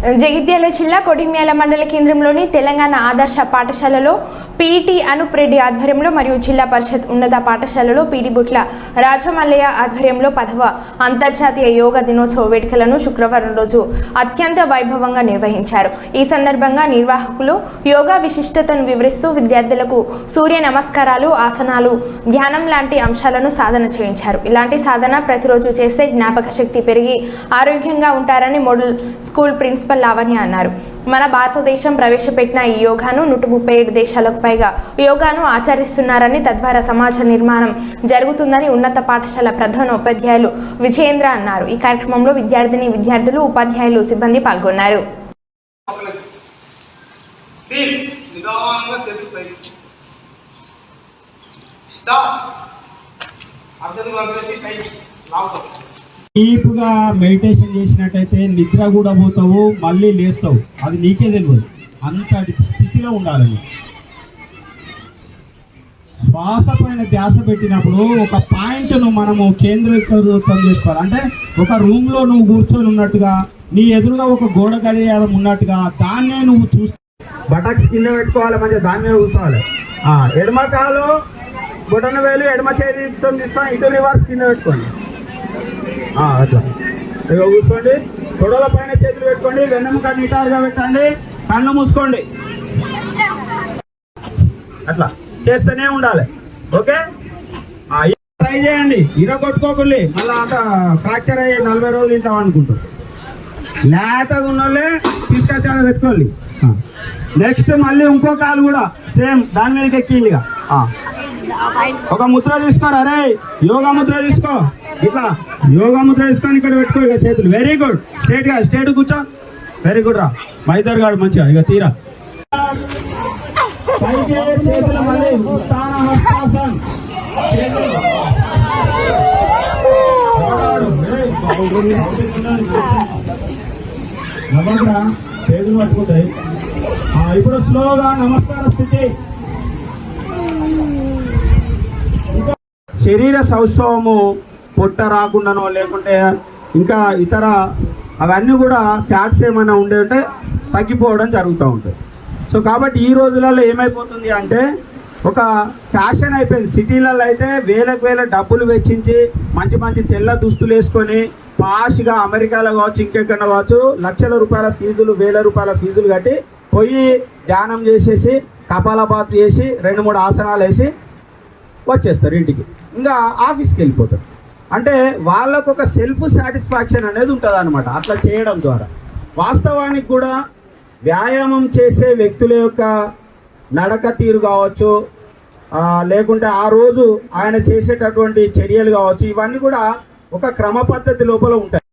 జగిత్యాల జిల్లా కొడిమ్యాల మండల కేంద్రంలోని తెలంగాణ ఆదర్శ పాఠశాలలో పీటీ అనూప్ రెడ్డి ఆధ్వర్యంలో మరియు జిల్లా పరిషత్ ఉన్నత పాఠశాలలో పీడి బుట్ల రాజమల్లయ్య ఆధ్వర్యంలో పదవ అంతర్జాతీయ యోగా దినోత్సవ వేడుకలను శుక్రవారం రోజు అత్యంత వైభవంగా నిర్వహించారు. ఈ సందర్భంగా నిర్వాహకులు యోగా విశిష్టతను వివరిస్తూ విద్యార్థులకు సూర్య నమస్కారాలు ఆసనాలు ధ్యానం లాంటి అంశాలను సాధన చేయించారు. ఇలాంటి సాధన ప్రతిరోజు చేస్తే జ్ఞాపక శక్తి పెరిగి ఆరోగ్యంగా ఉంటారని మోడల్ స్కూల్ ప్రిన్సిపల్ లావణ్య అన్నారు. మన భారతదేశం ప్రవేశపెట్టిన ఈ యోగాను నూట ముప్పై ఏడు దేశాలకు పైగా యోగాను ఆచరిస్తున్నారని తద్వారా సమాజ నిర్మాణం జరుగుతుందని ఉన్నత పాఠశాల ప్రధాన ఉపాధ్యాయులు విజయేంద్ర అన్నారు. ఈ కార్యక్రమంలో విద్యార్థిని విద్యార్థులు ఉపాధ్యాయులు సిబ్బంది పాల్గొన్నారు. పైకి అర్థం డీప్గా మెడిటేషన్ చేసినట్టయితే నిద్ర కూడా పోతావు మళ్ళీ లేస్తావు. అది నీకే తెలియదు అంతటి స్థితిలో ఉండాలి శ్వాస పైన ధ్యాస పెట్టినప్పుడు ఒక పాయింట్ను మనము కేంద్రీకృతం చేసుకోవాలి. అంటే ఒక రూమ్లో నువ్వు కూర్చొని ఉన్నట్టుగా నీ ఎదురుగా ఒక గోడ గడియారం ఉన్నట్టుగా దాన్నే నువ్వు చూస్తా. బటాక్స్ కింద పెట్టుకోవాలి మంచిగా దాని మీద కూర్చోవాలి. ఎడమ కాలు బొటన వేలు ఎడమ చేతి తీస్తాం ఇటు రివర్స్ కింద పెట్టుకోండి. అట్లా. ఇక కూర్చోండి. తొడల పైన చేతులు పెట్టుకోండి. వెన్నెముక నిటారుగా పెట్టండి. కళ్ళు మూసుకోండి. అట్లా. చేస్తూనే ఉండాలి. ఓకే? ట్రై చేయండి. ఇర కొట్టుకోకుండా మళ్ళీ అంత ఫ్రాక్చర్ అయ్యి నలభై రోజులు ఇంటాం అనుకుంటారు. లేతగా ఉన్న వాళ్ళే తీసుకొచ్చాడు పెట్టుకోండి నెక్స్ట్ మళ్ళీ ఇంకో కాలు కూడా సేమ్. దాని మీదకి ఎక్కిందిగా. ఒక ముద్ర తీసుకోరా అరే? యోగా ముద్ర తీసుకో. ఇట్లా యోగా ముద్ర తీసుకొని ఇక్కడ పెట్టుకో ఇక చేతులు. వెరీ గుడ్ స్ట్రేట్గా స్ట్రేట్ కూర్చో. వెరీ గుడ్ రా. మైదర్ గాడు మంచిగా ఇక తీరా. చేతులు మళ్ళీ పట్టుకుంటాయి. ఇప్పుడు స్లోగా నమస్కార స్థితి. శరీర సౌష్ఠవము పొట్ట రాకుండానో లేకుంటే ఇంకా ఇతర అవన్నీ కూడా ఫ్యాట్స్ ఏమైనా ఉండే ఉంటే తగ్గిపోవడం జరుగుతూ ఉంటుంది. సో కాబట్టి ఈ రోజులలో ఏమైపోతుంది అంటే ఒక ఫ్యాషన్ అయిపోయింది. సిటీలలో అయితే వేలకు వేల డబ్బులు వెచ్చించి మంచి మంచి తెల్ల దుస్తులు వేసుకొని పాష్గా అమెరికాలో కావచ్చు ఇంకెక్కడ కావచ్చు లక్షల రూపాయల ఫీజులు వేల రూపాయల ఫీజులు కట్టి పోయి ధ్యానం చేసేసి కపాలపాత్ చేసి రెండు మూడు ఆసనాలు వేసి వచ్చేస్తారు ఇంటికి. ఇంకా ఆఫీస్కి వెళ్ళిపోతారు. అంటే వాళ్ళకు ఒక సెల్ఫ్ సాటిస్ఫాక్షన్ అనేది ఉంటుంది అనమాట అట్లా చేయడం ద్వారా. వాస్తవానికి కూడా వ్యాయామం చేసే వ్యక్తుల యొక్క నడక తీరు కావచ్చు లేకుంటే ఆ రోజు ఆయన చేసేటటువంటి చర్యలు కావచ్చు ఇవన్నీ కూడా ఒక క్రమ పద్ధతి లోపల ఉంటాయి.